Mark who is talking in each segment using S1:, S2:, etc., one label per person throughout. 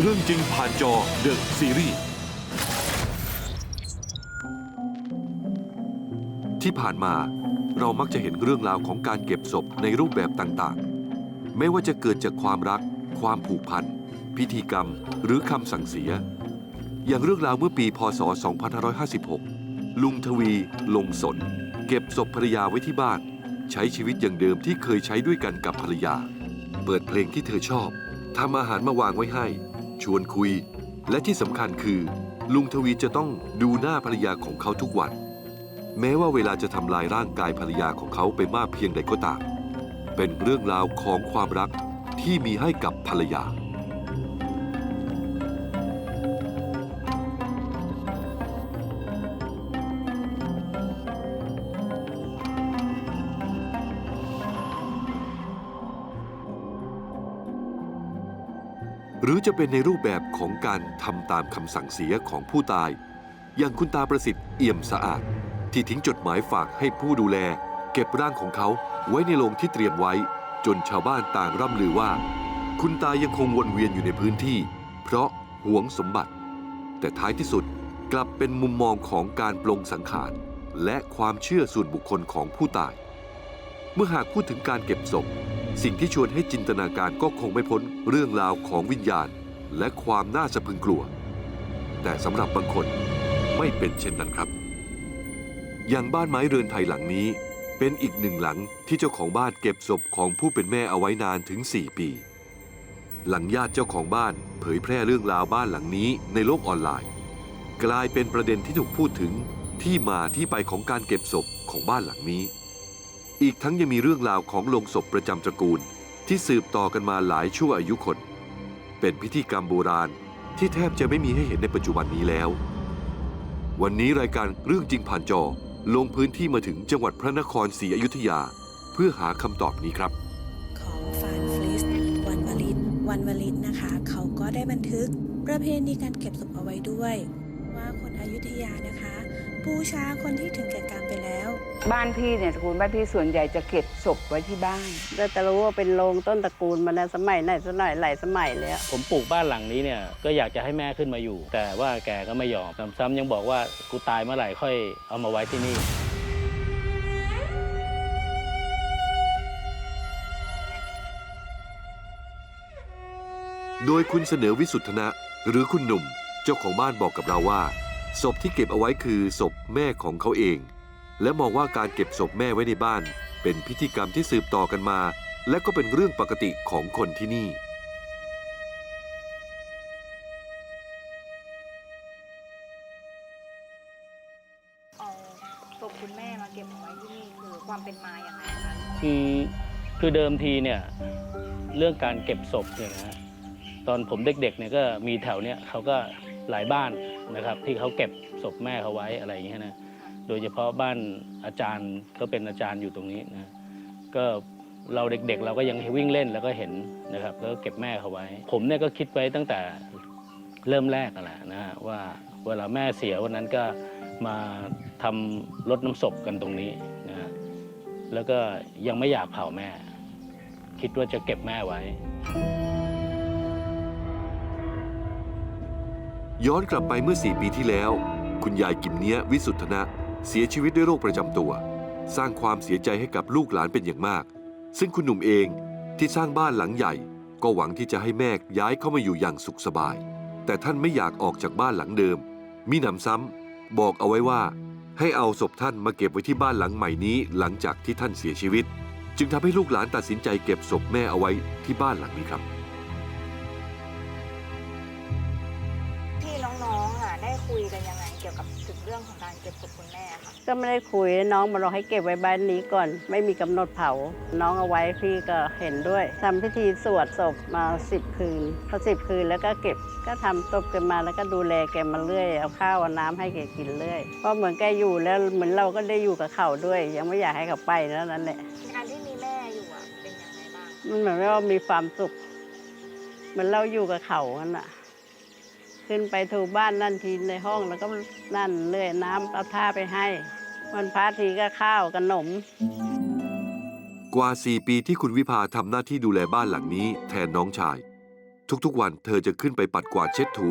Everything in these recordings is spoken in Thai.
S1: เรื่องจริงผ่านจอเดอะซีรีส์ที่ผ่านมาเรามักจะเห็นเรื่องราวของการเก็บศพในรูปแบบต่างๆ ไม่ว่าจะเกิดจากความรัก ความผูกพัน พิธีกรรม หรือคำสั่งเสีย อย่างเรื่องราวเมื่อปีพศ 2556 ลุงทวีลงสน เก็บศพภรรยาไว้ที่บ้าน ใช้ชีวิตอย่างเดิมที่เคยใช้ด้วยกันกับภรรยา เปิดเพลงที่เธอชอบทำอาหารมาวางไว้ให้ ชวนคุย และที่สำคัญคือ ลุงทวีจะต้องดูหน้าภรรยาของเขาทุกวัน แม้ว่าเวลาจะทำลายร่างกายภรรยาของเขาไปมากเพียงใดก็ตาม เป็นเรื่องราวของความรักที่มีให้กับภรรยา หรือจะเป็นในรูปแบบของการทำตามคำสั่งเสียของผู้ตาย อย่างคุณตาประสิทธิ์เอี่ยมสะอาด ที่ทิ้งจดหมายฝากให้ผู้ดูแล เก็บร่างของเขาไว้ในโรงที่เตรียมไว้ จนชาวบ้านต่างร่ำลือว่า คุณตายังคงวนเวียนอยู่ในพื้นที่ เพราะหวงสมบัติ แต่ท้ายที่สุดกลับเป็นมุมมองของการปลงสังขารและความเชื่อส่วนบุคคลของผู้ตาย เมื่อหากพูดถึงการเก็บศพ สิ่งที่ชวนให้จินตนาการก็คงไม่พ้นเรื่องราวของวิญญาณ และความน่าสะพึงกลัว แต่สำหรับบางคนไม่เป็นเช่นนั้นครับ อย่างบ้านไม้เรือนไทยหลังนี้ เป็นอีกหนึ่งหลังที่เจ้าของบ้านเก็บศพของผู้เป็นแม่เอาไว้นานถึง 4 ปี หลังญาติเจ้าของบ้านเผยแพร่เรื่องราวบ้านหลังนี้ในโลกออนไลน์ กลายเป็นประเด็นที่ถูกพูดถึงที่มาที่ไปของการเก็บศพของบ้านหลังนี้ อีกทั้งยังมีเรื่องราวของโลงศพประจำตระกูล ที่สืบต่อกันมาหลายชั่วอายุคน เป็นพิธีกรรมโบราณที่แทบจะไม่มีให้เห็นในปัจจุบันนี้แล้ว วันนี้รายการเรื่องจริงผ่านจอลงพื้นที่มาถึงจังหวัดพระนครศรีอยุธยา เพื่อหาคำตอบนี้ครับ
S2: ของฟานฟลิสวันวลิตวันวลิตนะคะ เขาก็ได้บันทึกประเพณีการเก็บศพเอาไว้ด้วย ว่าคนอยุธยานะคะ บูชาคนที่ถึงแก่กรรมไปแล้ว
S3: บ้านพี่เนี่ยตระกูลบ้านพี่ส่วนใหญ่จะเก็บศพไว้ที่บ้าน
S4: เราจะรู้ว่าเป็นโรงต้นตระกูลมาแล้วสมัยไหนสมัยหลายสมัยแล้ว
S5: ผมปลูกบ้านหลังนี้เนี่ยก็อยากจะให้แม่ขึ้นมาอยู่ แต่ว่าแกก็ไม่ยอมซ้ำๆยังบอกว่ากูตายเมื่อไหร่ค่อยเอามาไว้ที่นี่
S1: โดยคุณเสนอวิสุทธนะ หรือคุณหนุ่ม เจ้าของบ้านบอกกับเราว่า ศพที่เก็บเอาไว้คือศพแม่ของเขาเอง และมองว่าการเก็บศพแม่ไว้ในบ้าน เป็นพิธีกรรมที่สืบต่อกันมา และก็เป็นเรื่องปกติของคนที่นี่
S6: เอาศพคุณแม่มาเก็บเอาไว้ที่นี่คือความเป็นมาอย่างไรคะ
S5: คือคือเดิมทีเนี่ยเรื่องการเก็บศพเนี่ยนะฮะตอนผมเด็กๆเนี่ยก็มีแถวเนี้ยเขาก็หลายบ้าน นะครับ ที่เขาเก็บศพแม่เขาไว้อะไรอย่างเงี้ยนะโดยเฉพาะบ้านอาจารย์ก็เป็นอาจารย์อยู่ตรงนี้นะก็เราเด็กๆ เราก็ยังวิ่งเล่นแล้วก็เห็นนะครับแล้วก็เก็บแม่เขาไว้ ผมเนี่ยก็คิดไว้ตั้งแต่เริ่มแรกอะแหละนะฮะว่าเวลาแม่เสียวันนั้นก็มาทำรดน้ำศพกันตรงนี้นะฮะแล้วก็ยังไม่อยากเผาแม่ คิดว่าจะเก็บแม่ไว้
S1: ย้อนกลับไปเมื่อ 4 ปีที่แล้ว คุณยายกิมเนี้ยวิสุทธนะ เสียชีวิตด้วยโรคประจำตัว สร้างความเสียใจให้กับลูกหลานเป็นอย่างมาก ซึ่งคุณหนุ่มเองที่สร้างบ้านหลังใหญ่ ก็หวังที่จะให้แม่ย้ายเข้ามาอยู่อย่างสุขสบาย แต่ท่านไม่อยากออกจากบ้านหลังเดิม มีหนำซ้ำบอกเอาไว้ว่า ให้เอาศพท่านมาเก็บไว้ที่บ้านหลังใหม่นี้หลังจากที่ท่านเสียชีวิต จึงทำให้ลูกหลานตัดสินใจเก็บศพแม่เอาไว้ที่บ้านหลังนี้ครับ
S6: เรื่องของการเก็บศพคุณแม่ค่ะ
S4: ก็ไม่ได้คุยน้องมาเราให้เก็บไว้บ้านนี้ก่อน ไม่มีกำหนดเผา น้องเอาไว้พี่ก็เห็นด้วยทำพิธีสวดศพมาสิบคืนพอสิบคืนแล้วก็เก็บก็ทำตบกันมาแล้วก็ดูแลแกมาเรื่อย เอาข้าวเอาน้ำให้แกกินเรื่อยเพราะเหมือนแกอยู่แล้วเหมือนเราก็ได้อยู่กับเขาด้วย ยังไม่อยากให้เขาไปแล้วนั่นแหละ
S6: การที่มีแม่อยู่อะเป็นยังไงบ้าง
S4: มันเหมือนว่ามีความสุขเหมือนเราอยู่กับเขานั่นน่ะ ขึ้นไปถูบ้านนั่นทีในห้องแล้วก็นั่นเรื่อยน้ำเอาท่าไปให้ วันพระทีก็ข้าวขนม
S1: กว่า 4 ปีที่คุณวิภาทำหน้าที่ดูแลบ้านหลังนี้แทนน้องชาย ทุกๆวันเธอจะขึ้นไปปัดกวาดเช็ดถู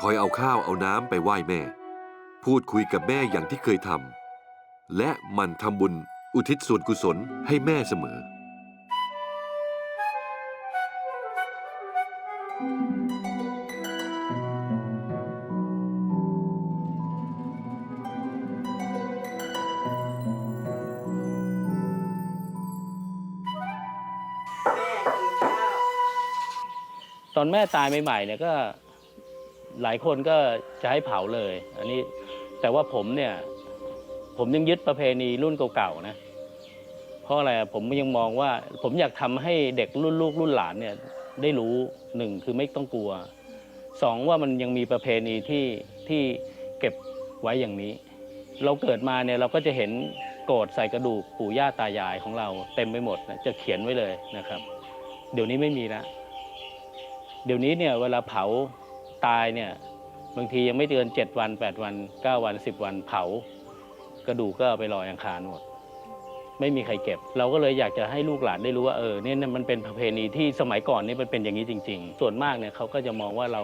S1: คอยเอาข้าวเอาน้ำไปไหว้แม่ พูดคุยกับแม่อย่างที่เคยทำและมันทำบุญอุทิศส่วนกุศลให้แม่เสมอ
S5: ตอนแม่ตายใหม่ๆเนี่ยก็หลายคนก็จะให้เผาเลย อันนี้แต่ว่าผมเนี่ย ผมยังยึดประเพณีรุ่นเก่าๆนะ เพราะอะไรผมยังมองว่า ผมอยากทำให้เด็กรุ่นลูกรุ่นหลานเนี่ย ได้รู้หนึ่งคือไม่ต้องกลัวสองว่ามันยังมีประเพณีที่ที่เก็บไว้อย่างนี้ เราเกิดมาเนี่ยเราก็จะเห็นโกรธใส่กระดูกปู่ย่าตายายของเรา เต็มไปหมดนะจะเขียนไว้เลยนะครับ เดี๋ยวนี้ไม่มีแล้ว เดี๋ยวนี้เนี่ยเวลาเผาตายเนี่ยบางทียังไม่เกิน 7 วัน 8 วัน 9 วัน 10 วันเผากระดูกก็ไปลอยอังคารหมด ไม่มีใครเก็บ เราก็เลยอยากจะให้ลูกหลานได้รู้ว่าเออเนี่ยมันเป็นประเพณีที่สมัยก่อนนี่มันเป็นอย่างนี้จริง ๆ ส่วนมากเนี่ยเขาก็จะมองว่าเรา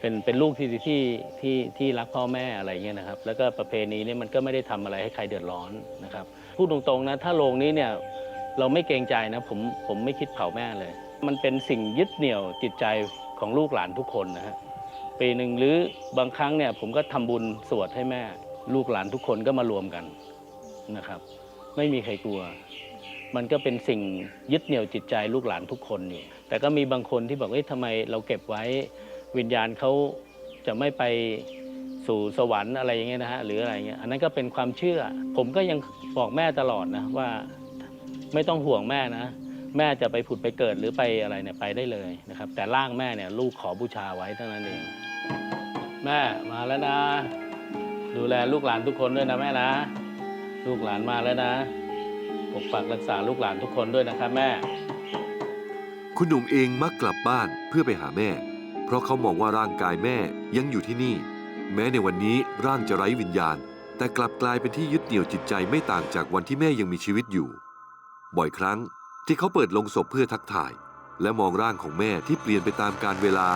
S5: เป็นเป็นลูกที่ที่ที่ที่รักพ่อแม่อะไรเงี้ยนะครับ แล้วก็ประเพณีนี่มันก็ไม่ได้ทำอะไรให้ใครเดือดร้อนนะครับพูดตรงๆนะถ้าโรงนี้เนี่ยเราไม่เกรงใจนะผมผมไม่คิดเผาแม่เลย มันเป็นสิ่งยึดเหนี่ยวจิตใจของลูกหลานทุกคนนะฮะปีหนึ่งหรือบางครั้งเนี่ยผมก็ทำบุญสวดให้แม่ ลูกหลานทุกคนก็มารวมกันนะครับ ไม่มีใครกลัว มันก็เป็นสิ่งยึดเหนี่ยวจิตใจลูกหลานทุกคนอยู่แต่ก็มีบางคนที่บอกว่าเอ๊ะทำไมเราเก็บไว้วิญญาณเขาจะไม่ไปสู่สวรรค์อะไรอย่างเงี้ยนะฮะหรืออะไรเงี้ยอันนั้นก็เป็นความเชื่อ ผมก็ยังบอกแม่ตลอดนะว่า ไม่ต้องห่วงแม่นะ แม่จะไปผุดไปเกิดหรือไปอะไรเนี่ยไปได้เลยนะครับ แต่ร่างแม่เนี่ยลูกขอบูชาไว้เท่านั้นเอง แม่มาแล้วนะ ดูแลลูกหลานทุกคนด้วยนะแม่นะ ลูกหลานมาแล้วนะปกปักรักษาลูกหลานทุกคนด้วยนะครับแม่
S1: คุณหนุ่มเองมักกลับบ้านเพื่อไปหาแม่ เพราะเขามองว่าร่างกายแม่ยังอยู่ที่นี่ แม้ในวันนี้ร่างจะไร้วิญญาณ แต่กลับกลายเป็นที่ยึดเหนี่ยวจิตใจไม่ต่างจากวันที่แม่ยังมีชีวิตอยู่ บ่อยครั้ง ที่เขาเปิดลงศพเพื่อทักทาย และมองร่างของแม่ที่เปลี่ยนไปตามกาลเวลา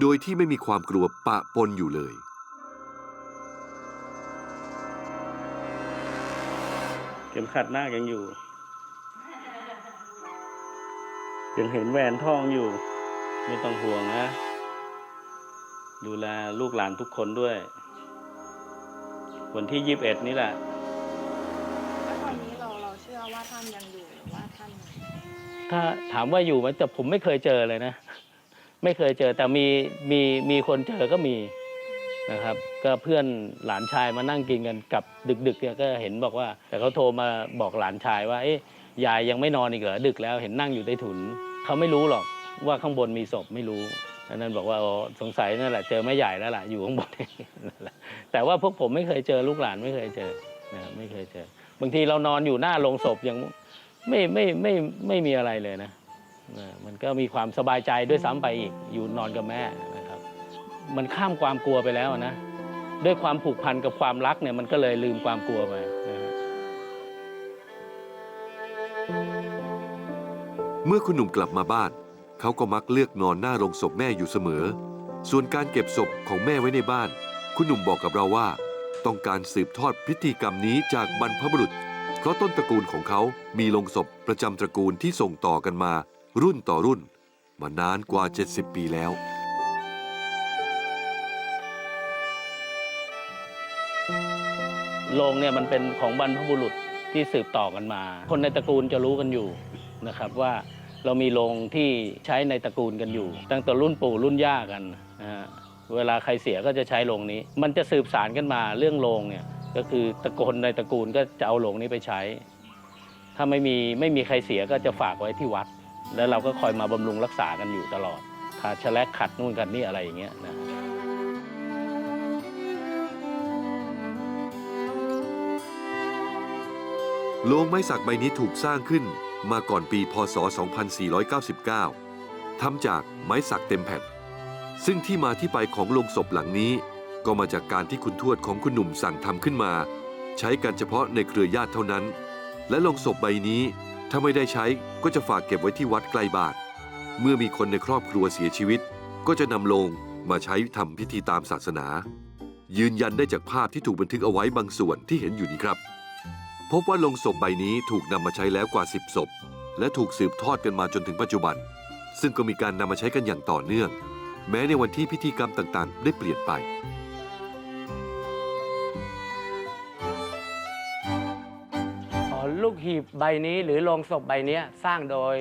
S1: โดยที่ไม่มีความกลัวปะปนอยู่เลย
S5: เข็มขัดหน้ายังอยู่ ยังเห็นแหวนทองอยู่ ไม่ต้องห่วงนะ ดูแลลูกหลานทุกคนด้วย วันที่ยีิบเอ็ดนี่แหละ
S6: แล้วตอนนี้เราเราเชื่อว่าท่านยังอยู่หรือว่าท่าน
S5: ถ้าถามว่าอยู่ไหมแต่ผมไม่เคยเจอเลยนะ ไม่เคยเจอแต่มีมีมีคนเจอก็มีนะครับ ก็เพื่อนหลานชายมานั่งกินกันกับดึกๆเนี่ยก็เห็นบอกว่า แต่เขาโทรมาบอกหลานชายว่าเอ๊ะยายยังไม่นอนอีกเหรอดึกแล้วเห็นนั่งอยู่ใต้ถุนเขาไม่รู้หรอกว่าข้างบนมีศพไม่รู้อันนั้นบอกว่าอ๋อสงสัยนั่นแหละเจอแม่ใหญ่แล้วล่ะอยู่ข้างบนนั่นแหละแต่ว่าพวกผมไม่เคยเจอลูกหลานไม่เคยเจอนะครับไม่เคยเจอบางทีเรานอนอยู่หน้าโรงศพยัง ไม่ไม่ไม่ไม่มีอะไรเลยนะมันก็มีความสบายใจด้วยซ้ำไปอีกอยู่นอนกับแม่นะครับ มันข้ามความกลัวไปแล้วนะด้วยความผูกพันกับความรักเนี่ยมันก็เลยลืมความกลัวไปนะ
S1: เมื่อคุณหนุ่มกลับมาบ้าน เขาก็มักเลือกนอนหน้าโรงศพแม่อยู่เสมอ ส่วนการเก็บศพของแม่ไว้ในบ้าน คุณหนุ่มบอกกับเราว่า ต้องการสืบทอดพิธีกรรมนี้จากบรรพบุรุษ เพราะต้นตระกูลของเขามีลงศพประจำตระกูลที่ส่งต่อกันมารุ่นต่อรุ่น มานานกว่า 70 ปีแล้ว
S5: โรงเนี่ยมันเป็นของบรรพบุรุษที่สืบต่อกันมา คนในตระกูลจะรู้กันอยู่นะครับว่าเรามีโรงที่ใช้ในตระกูลกันอยู่ ตั้งแต่รุ่นปู่รุ่นย่ากันนะฮะเวลาใครเสียก็จะใช้โรงนี้ มันจะสืบสารกันมาเรื่องโรงเนี่ย ก็คือตระกูลในตระกูลก็จะเอาโรงนี้ไปใช้ ถ้าไม่มีไม่มีใครเสียก็จะฝากไว้ที่วัด แล้วเราก็คอยมาบำรุงรักษากันอยู่ตลอดถ้าชะแลกขัดนู่นกันนี่อะไรอย่างเงี้ยนะ
S1: โลงไม้สักใบนี้ถูกสร้างขึ้นมาก่อนปีพศ 2499 ทำจากไม้สักเต็มแผ่น ซึ่งที่มาที่ไปของโลงศพหลังนี้ ก็มาจากการที่คุณทวดของคุณหนุ่มสั่งทำขึ้นมา ใช้กันเฉพาะในเครือญาติเท่านั้น และลงศพใบนี้ ถ้าไม่ได้ใช้ก็จะฝากเก็บไว้ที่วัดใกล้บ้านเมื่อมีคนในครอบครัวเสียชีวิต ก็จะนำลงมาใช้ทำพิธีตามศาสนา ยืนยันได้จากภาพที่ถูกบันทึกเอาไว้บางส่วนที่เห็นอยู่นี้ครับ พบว่าลงศพใบนี้ถูกนำมาใช้แล้วกว่า 10ศพและถูกสืบทอดกันมาจนถึงปัจจุบัน ซึ่งก็มีการนำมาใช้กันอย่างต่อเนื่อง แม้ในวันที่พิธีกรรมต่างๆ ได้เปลี่ยนไป
S7: หีบใบนี้หรือโลงศพใบนี้สร้างโดย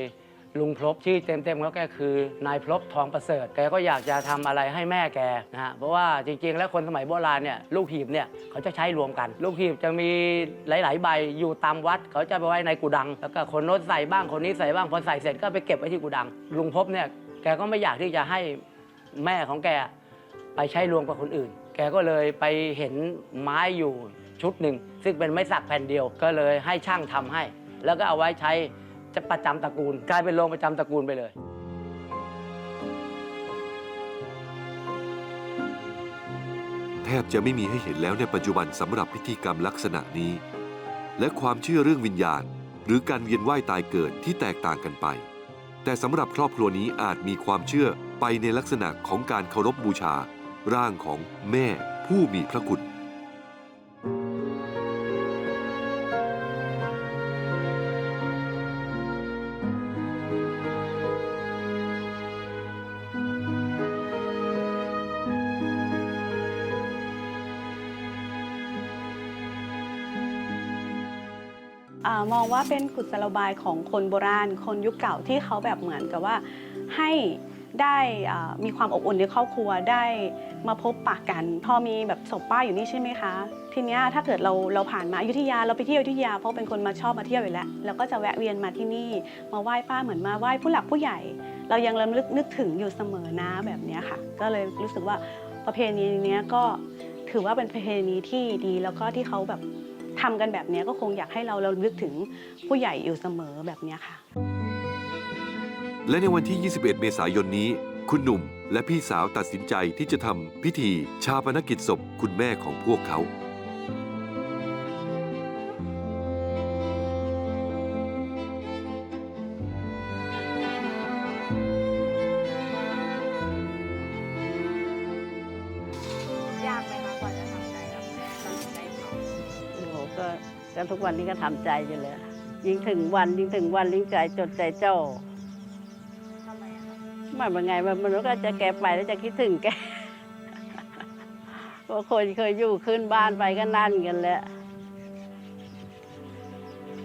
S7: ลุงพลบชื่อเต็มๆเขาแกคือนายพลบทองประเสริฐแกก็อยากจะทำอะไรให้แม่แกนะฮะเพราะว่าจริงๆ แล้วคนสมัยโบราณเนี่ยลูกหีบเนี่ยเขาจะใช้รวมกัน ลูกหีบจะมีหลายๆ ใบอยู่ตามวัด เขาจะไปไว้ในกุดัง แล้วก็คนโน้นใส่บ้างคนนี้ใส่บ้างพอใส่เสร็จก็ไปเก็บไว้ที่กุดัง ลุงพบเนี่ยแกก็ไม่อยากที่จะให้แม่ของแกไปใช้รวมกับคนอื่น แกก็เลยไปเห็นไม้อยู่ ชุดหนึ่งซึ่งเป็นไม้สักแผ่นเดียวก็เลยให้ช่างทำให้ แล้วก็เอาไว้ใช้จะประจำตระกูล กลายเป็นโรงประจำตระกูลไปเลย
S1: แทบจะไม่มีให้เห็นแล้วในปัจจุบันสำหรับพิธีกรรมลักษณะนี้ และความเชื่อเรื่องวิญญาณ หรือการเวียนว่ายตายเกิดที่แตกต่างกันไป แต่สำหรับครอบครัวนี้อาจมีความเชื่อไปในลักษณะของการเคารพบูชา ร่างของแม่ผู้มีพระคุณ
S8: อมองว่าเป็นกุศโลบายของคนโบราณ คนยุคเก่าที่เขาแบบเหมือนกับว่าให้ได้มีความอบอุ่นในครอบครัวได้มาพบปะกัน พอมีแบบศพป้าอยู่นี่ใช่ไหมคะ ทีนี้ถ้าเกิดเราเราผ่านมาอยุธยาเราไปเที่ยวอยุธยาเพราะเป็นคนมาชอบมาเที่ยวอยู่แล้วเราก็จะแวะเวียนมาที่นี่ มาไหว้ป้าเหมือนมาไหว้ผู้หลักผู้ใหญ่ เรายังระลึกนึกถึงอยู่เสมอนะแบบนี้ค่ะ ก็เลยรู้สึกว่าประเพณีนี้ก็ถือว่าเป็นประเพณีที่ดีแล้วก็ที่เขาแบบ ทำกันแบบนี้ก็คงอยากให้เราเราลึกถึงผู้ใหญ่อยู่เสมอแบบนี้ค่ะ
S1: และในวันที่ 21 เมษายนนี้ คุณหนุ่มและพี่สาวตัดสินใจที่จะทำพิธีชาปนกิจศพคุณแม่ของพวกเขา
S6: ทุ
S4: กวันนี้ก็ทำใจอยู่เลยยิ่งถึงวันยิ่งถึงวันยิ่งใจจดใจเจ้า
S6: ไมอะคะ
S4: มันเป็นไงมันมันก็จะแกไปแล้วจะคิดถึงแกเพราะคนเคยอยู่ขึ้นบ้านไปก็นั่นกันแหละ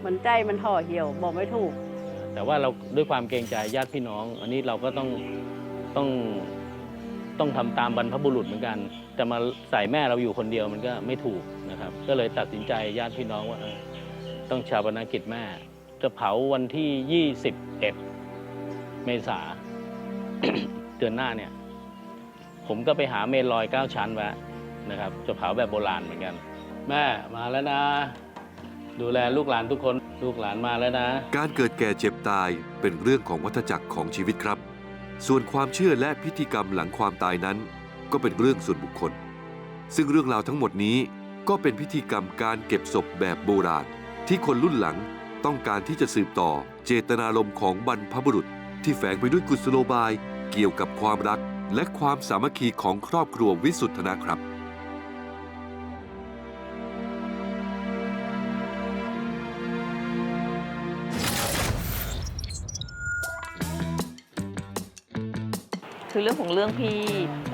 S4: มันใจมันห่อเหี่ยวบอกไม่ถูก
S5: แต่ว่าเราด้วยความเกรงใจญาติพี่น้อง อันนี้เราก็ต้องต้อง ต้องทำตามบรรพบุรุษเหมือนกันจะมาใส่แม่เราอยู่คนเดียวมันก็ไม่ถูกนะครับ ก็เลยตัดสินใจญาติพี่น้องว่าต้องชาปนกิจแม่ จะเผาวันที่ 21 เมษาเดือนหน้าเนี่ย ผมก็ไปหาเมนลอยเก้าชั้นไว้นะครับ จะเผาแบบโบราณเหมือนกัน แม่มาแล้วนะ ดูแลลูกหลานทุกคนลูกหลานมาแล้วนะ
S1: การเกิดแก่เจ็บตายเป็นเรื่องของวัฏจักรของชีวิตครับ ส่วนความเชื่อและพิธีกรรมหลังความตายนั้น ก็เป็นเรื่องส่วนบุคคล ซึ่งเรื่องราวทั้งหมดนี้ก็เป็นพิธีกรรมการเก็บศพแบบโบราณ ที่คนรุ่นหลังต้องการที่จะสืบต่อเจตนารมณ์ของบรรพบุรุษ ที่แฝงไปด้วยกุศโลบายเกี่ยวกับความรัก และความสามัคคีของครอบครัววิสุทธนะครับ
S9: คือเรื่องของเรื่องพี่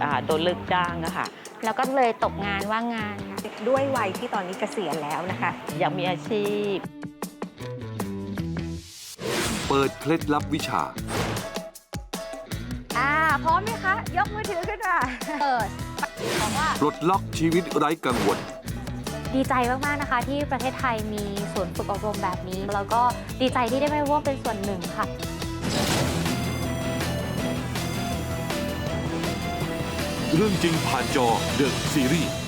S9: อ่าโดนเลิกจ้างอะค่ะ
S6: แล้วก็เลยตกงานว่างงานค่ะด้วยวัยที่ตอนนี้เกษียณแล้วนะคะ
S9: อยากมีอาชีพ
S1: เปิดเคล็ดลับวิชา
S6: อ่าพร้อมไหมคะ ยกมือถือขึ้นมาเปิดบอกว่า
S1: ปลดล็อกชีวิตไร้กังวล
S10: ดีใจมาก ๆ นะคะ ที่ประเทศไทยมีศูนย์ฝึกอบรมแบบนี้ แล้วก็ดีใจที่ได้มาร่วมเป็นส่วนหนึ่งค่ะ
S1: เรื่องจริงผ่านจอเดอะซีรีส์